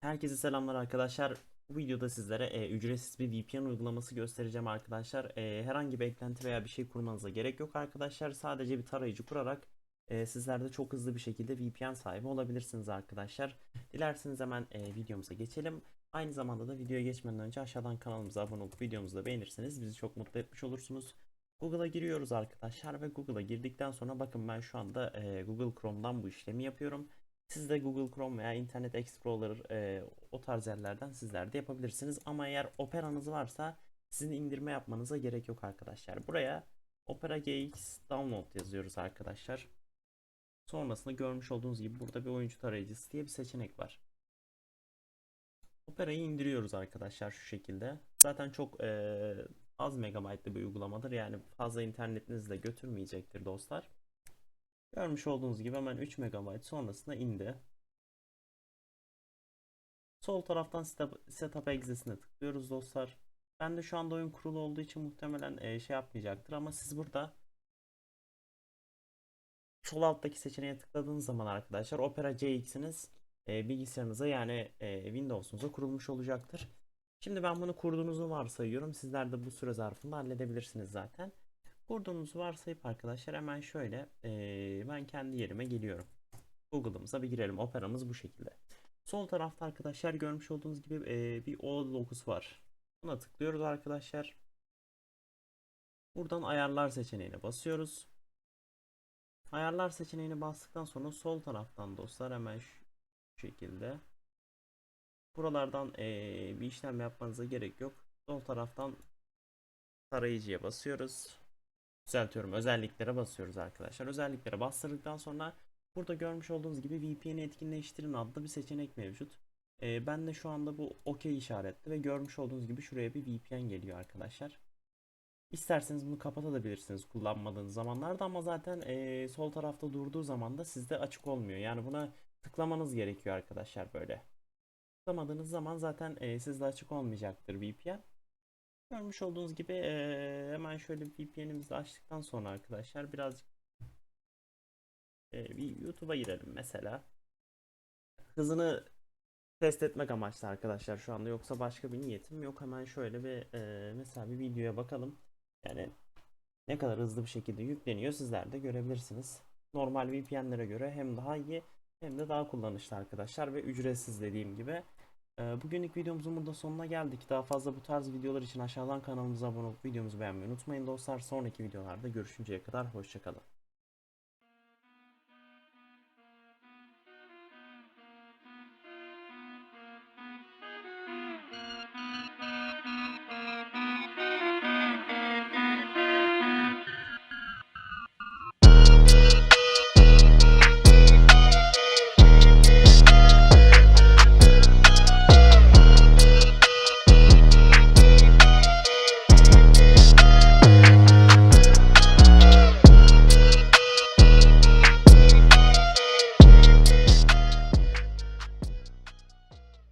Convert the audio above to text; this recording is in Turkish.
Herkese selamlar arkadaşlar. Bu videoda sizlere e, ücretsiz bir VPN uygulaması göstereceğim arkadaşlar. E, herhangi bir eklenti veya bir şey kurmanıza gerek yok arkadaşlar. Sadece bir tarayıcı kurarak e, sizler de çok hızlı bir şekilde VPN sahibi olabilirsiniz arkadaşlar. Dilerseniz hemen e, videomuza geçelim. Aynı zamanda da videoya geçmeden önce aşağıdan kanalımıza abone olup videomuzu da beğenirseniz bizi çok mutlu etmiş olursunuz. Google'a giriyoruz arkadaşlar ve Google'a girdikten sonra bakın ben şu anda e, Google Chrome'dan bu işlemi yapıyorum. Siz de Google Chrome veya Internet Explorer e, o tarz yerlerden sizler de yapabilirsiniz. Ama eğer Opera'nız varsa sizin indirme yapmanıza gerek yok arkadaşlar. Buraya Opera GX Download yazıyoruz arkadaşlar. Sonrasında görmüş olduğunuz gibi burada bir oyuncu tarayıcısı diye bir seçenek var. Opera'yı indiriyoruz arkadaşlar şu şekilde. Zaten çok e, az megabaytlı bir uygulamadır. Yani fazla internetinizi de götürmeyecektir dostlar. Görmüş olduğunuz gibi hemen 3 MB sonrasında indi. Sol taraftan setup, setup exe'sine tıklıyoruz dostlar. Ben de şu anda oyun kurulu olduğu için muhtemelen e, şey yapmayacaktır ama siz burada sol alttaki seçeneğe tıkladığınız zaman arkadaşlar Opera GX'iniz e, bilgisayarınıza yani e, Windows'unuza kurulmuş olacaktır. Şimdi ben bunu kurduğunuzu varsayıyorum. Sizler de bu süre zarfında halledebilirsiniz zaten. Kurduğunuzu varsayıp arkadaşlar hemen şöyle eee, ben kendi yerime geliyorum. Google'ımıza bir girelim. Operamız bu şekilde. Sol tarafta arkadaşlar görmüş olduğunuz gibi eee, bir O logosu var. Buna tıklıyoruz arkadaşlar. Buradan ayarlar seçeneğine basıyoruz. Ayarlar seçeneğini bastıktan sonra sol taraftan dostlar hemen şu şekilde. Buralardan eee, bir işlem yapmanıza gerek yok. Sol taraftan tarayıcıya basıyoruz düzeltiyorum özelliklere basıyoruz arkadaşlar. Özelliklere bastırdıktan sonra burada görmüş olduğunuz gibi VPN'i etkinleştirin adlı bir seçenek mevcut. Ee, ben de şu anda bu OK işaretli ve görmüş olduğunuz gibi şuraya bir VPN geliyor arkadaşlar. İsterseniz bunu kapatabilirsiniz kullanmadığınız zamanlarda ama zaten e, sol tarafta durduğu zaman da sizde açık olmuyor. Yani buna tıklamanız gerekiyor arkadaşlar böyle. Tıklamadığınız zaman zaten e, sizde açık olmayacaktır VPN. Görmüş olduğunuz gibi hemen şöyle VPN'imizi açtıktan sonra arkadaşlar birazcık bir YouTube'a girelim mesela. Hızını test etmek amaçlı arkadaşlar şu anda yoksa başka bir niyetim yok. Hemen şöyle bir mesela bir videoya bakalım. Yani ne kadar hızlı bir şekilde yükleniyor sizler de görebilirsiniz. Normal VPN'lere göre hem daha iyi hem de daha kullanışlı arkadaşlar ve ücretsiz dediğim gibi. Ee, Bugünlük videomuzun burada sonuna geldik. Daha fazla bu tarz videolar için aşağıdan kanalımıza abone olup videomuzu beğenmeyi unutmayın dostlar. Sonraki videolarda görüşünceye kadar hoşçakalın.